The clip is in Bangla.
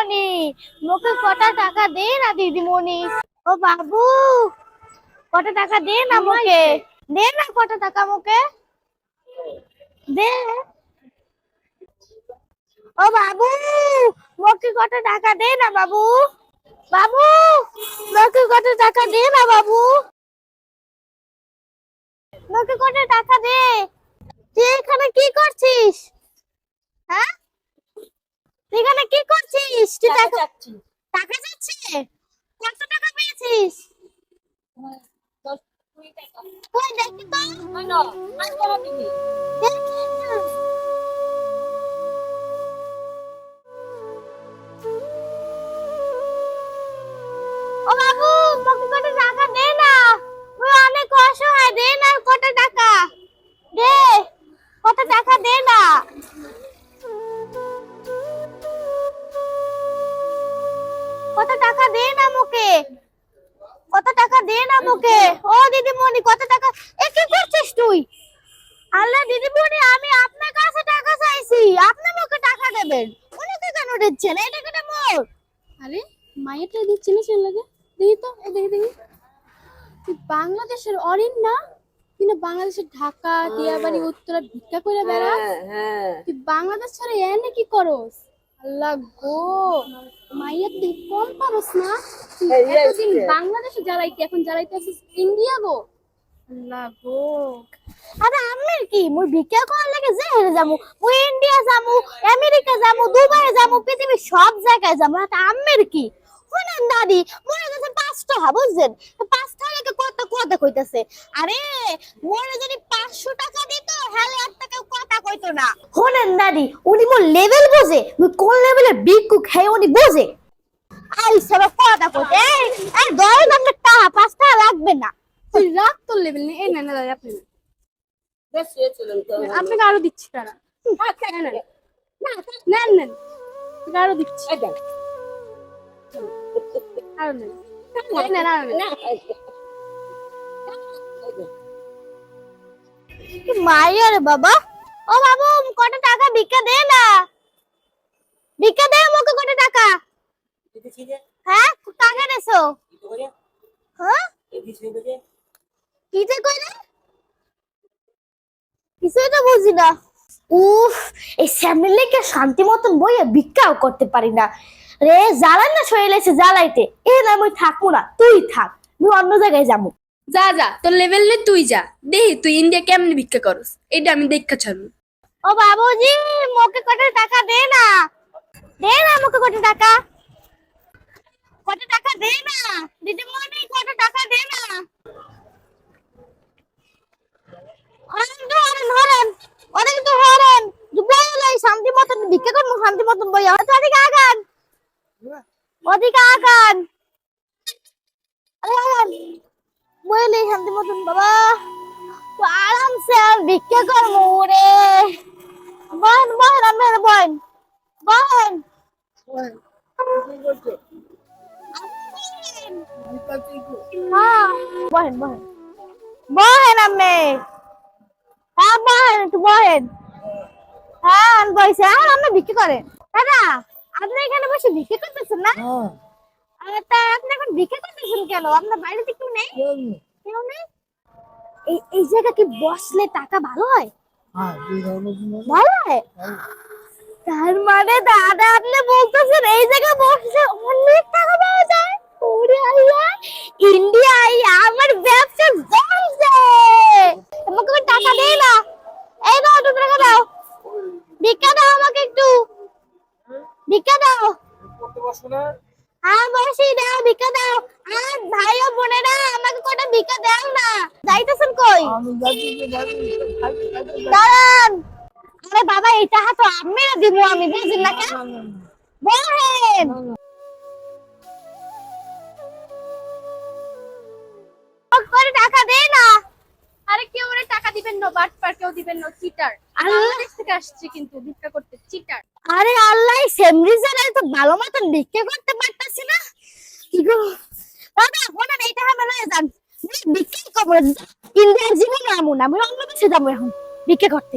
দিদিমণি। মোকে কটা টাকা দে না দিদিমণি। ও বাবু কটা টাকা দে না মোকে দে না কটা টাকা মোকে দে। ও বাবু মোকে কটা টাকা দে না বাবু। বাবু মোকে কটা টাকা দে না বাবু। মোকে কটা টাকা দে। তুই এখানে কি করছিস? হ্যাঁ? তুই টাকা টাকা যাচ্ছে। কত টাকা পেয়েছিস? কই দেখি তো? একটু। ও বাবু কত টাকা দে না। অনেক অসহায় দে না কত টাকা। দে কত টাকা দে না। কত টাকা দে না মোকে কত টাকা দে না মোকে ও দিদিমণি কত টাকা? এ কি করছিস তুই? আল্লাহ দিদিমণি আমি আপনার কাছে টাকা চাইছি। আপনি মোকে টাকা দেবেন। উনিকে কেন দিচ্ছেন? এই টাকাটা মোর। আরে মায়েরটা দিচ্ছি না সেন লাগে দেখি তো এই দেখি দেখি। তুই বাংলাদেশের অরিন না? না বাংলাদেশের ঢাকা দিয়াবাড়ি উত্তরা ভিক্ষা করে বেড়া হ্যাঁ হ্যাঁ। তুই বাংলাদেশ ছাড়া এনে কি করস? আল্লাহ গো। মাইয়ার তুই কম পারস না? এতদিন বাংলাদেশে যারাইতে এখন যারাইতে আসিস ইন্ডিয়া গো। আল্লাহ গো। আরে আমের কি? মুই ভিক্ষা করার লাগে যে হেরে যামু মুই ইন্ডিয়া যামু আমেরিকা যামু দুবাই যামু পৃথিবীর সব জায়গায় যামু। আর আমের কি? শুনেন দাদি মনে কাছে পাঁচ টাকা বুঝছেন? পাঁচ টাকা কত কথা কইতাছে? আরে মনে যদি পাঁচশো টাকা দিত হ্যালে আর টাকা কথা কইতো না। শুনেন দাদি উনি মোর লেভেল বোঝে মুই কোন লেভেলের বিকু খাই উনি বোঝে। আই সব কথা কইতে এই এই দয় আপনার টাকা পাঁচ লাগবে না। তুই রাগ তোর লেভেল নেই এই না না দাদা আপনি। আপনাকে আরও দিচ্ছি তারা নেন নেন নেন। নেন আরও দিচ্ছি। বাবা? ও বাবু কত টাকা? ভিক্ষা দে না। ভিক্ষা দে কত টাকা। হ্যাঁ টাকা দেছো? হ্যাঁ? কি যে কিছুই তো বুঝি না উফ, এই স্যামিলিকে শান্তি মতন বইয়ে ভিক্ষাও করতে পারি না। রে জ্বালাই না শরীর এসে জ্বালাইতে। এ না আমি থাকব না। তুই থাক আমি অন্য জায়গায় যাব। যা যা তোর লেভেল নে তুই যা। দেখি তুই ইন্ডিয়া কেমনে ভিক্ষা করস? এটা আমি দেখা ছাড়বো। ও বাবুজি মোকে কত টাকা দে না। দে না মোকে কত টাকা। কত টাকা দে না। দিদিমণি কত টাকা দে না। হরেন তো হরেন হরেন অনেক তো হরেন দুবাই শান্তি মতন ভিক্ষা করব শান্তি মতন বই হয়তো ওদিকে আগান ওদিকে আগান বইলে শান্তি মতন বাবা। আরামসে আর ভিক্ষা করব রে বহেন বহেন আমার বহেন বহেন বহেন বহেন বহেন আমি হ্যাঁ বহেন একটু বহেন হ্যাঁ আমি আর আপনি ভিক্ষা করেন দাদা আপনি এখানে বসে ভিক্ষা করতেছেন না? আরে তা আপনি এখন ভিক্ষা করতেছেন কেন? আপনার বাড়িতে কেউ নেই? কেউ নেই। এই এই জায়গা কি বসলে টাকা ভালো হয়? ভালো হয়? তার মানে দাদা আপনি বলতেছেন এই জায়গায় বসলে অনেক টাকা পাওয়া যায় ওরে আল্লাহ ইন্ডিয়ায় আমার ব্যবসা জমছে আমাকে একটু টাকা দেই না এই নাও দু টাকা দাও ভিক্ষা দাও আমাকে একটু ভিক্ষা দাও। হ্যাঁ বসি দাও ভিক্ষা দাও। আর ভাই ও বোনেরা আমাকে কটা ভিক্ষা দাও না। যাইতেছেন কই? দাঁড়ান। আরে বাবা এটা তো আমি দিব আমি বুঝিন না কেন বলেন দিবেন না কেউ দিবেন না চিটার বাংলাদেশ থেকে আসছে কিন্তু ভিক্ষা করতে চিটার আরে আল্লাহ সেম রিজনে তো ভালো মতন ভিক্ষা করতে পারতাছি না। কি গো? দাদা এইটা আমি লয়ে যান ভিক্ষা করব ইন্ডিয়ার জীবন আমু না আমি অন্য দেশে যাব এখন ভিক্ষা করতে।